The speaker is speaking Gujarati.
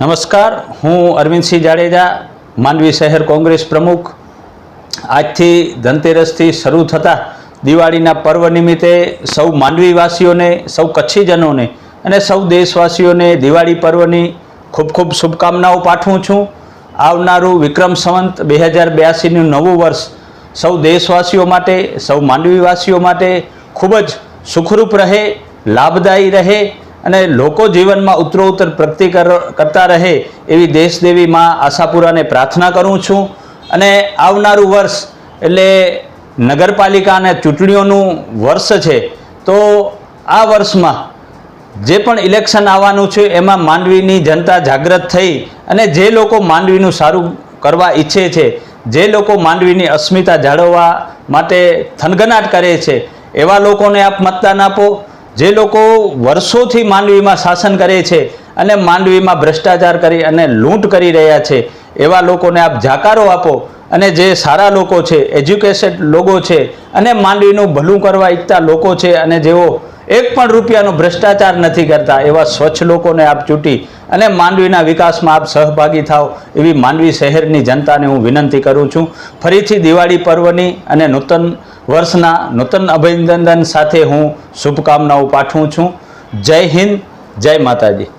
નમસ્કાર, હું અરવિંદસિંહ જાડેજા, માંડવી શહેર કોંગ્રેસ પ્રમુખ. આજથી ધનતેરસથી શરૂ થતા દિવાળીના પર્વ નિમિત્તે સૌ માંડવીવાસીઓને, સૌ કચ્છીજનોને અને સૌ દેશવાસીઓને દિવાળી પર્વની ખૂબ ખૂબ શુભકામનાઓ પાઠવું છું. આવનારું વિક્રમ સંવંત બે હજાર બ્યાસીનું નવું વર્ષ સૌ દેશવાસીઓ માટે, સૌ માંડવીવાસીઓ માટે ખૂબ જ સુખરૂપ રહે, લાભદાયી રહે અને લોકો જીવનમાં ઉત્તરોત્તર પ્રગતિ કર- કરતા રહે એવી દેશદેવી માં આશાપુરાને પ્રાર્થના કરું છું. અને આવનારું વર્ષ એટલે નગરપાલિકા અને ચૂંટણીઓનું વર્ષ છે, તો આ વર્ષમાં જે પણ ઇલેક્શન આવવાનું છે એમાં માંડવીની જનતા જાગૃત થઈ અને જે લોકો માંડવીનું સારું કરવા ઈચ્છે છે, જે લોકો માંડવીની અસ્મિતા જાળવવા માટે થનગનાટ કરે છે, એવા લોકોને આપ મતદાન આપો. જે લોકો વર્ષોથી માંડવીમાં શાસન કરે છે અને માંડવીમાં ભ્રષ્ટાચાર કરી અને લૂંટ કરી રહ્યા છે, એવા લોકોને આપ જાકારો આપો. અને જે સારા લોકો છે, એજ્યુકેટેડ લોકો છે અને માંડવીનું ભલું કરવા ઈચ્છતા લોકો છે અને જેઓ એક પણ રૂપિયાનો ભ્રષ્ટાચાર નથી કરતા, એવા સ્વચ્છ લોકોને આપ ચૂંટી અને માંડવીના વિકાસમાં આપ સહભાગી થાવ, એવી માંડવી શહેરની જનતાને હું વિનંતી કરું છું. ફરીથી દિવાળી પર્વની અને નૂતન વર્ષના નૂતન અભિનંદન સાથે હું શુભકામનાઓ પાઠવું છું. જય હિન્દ, જય માતાજી.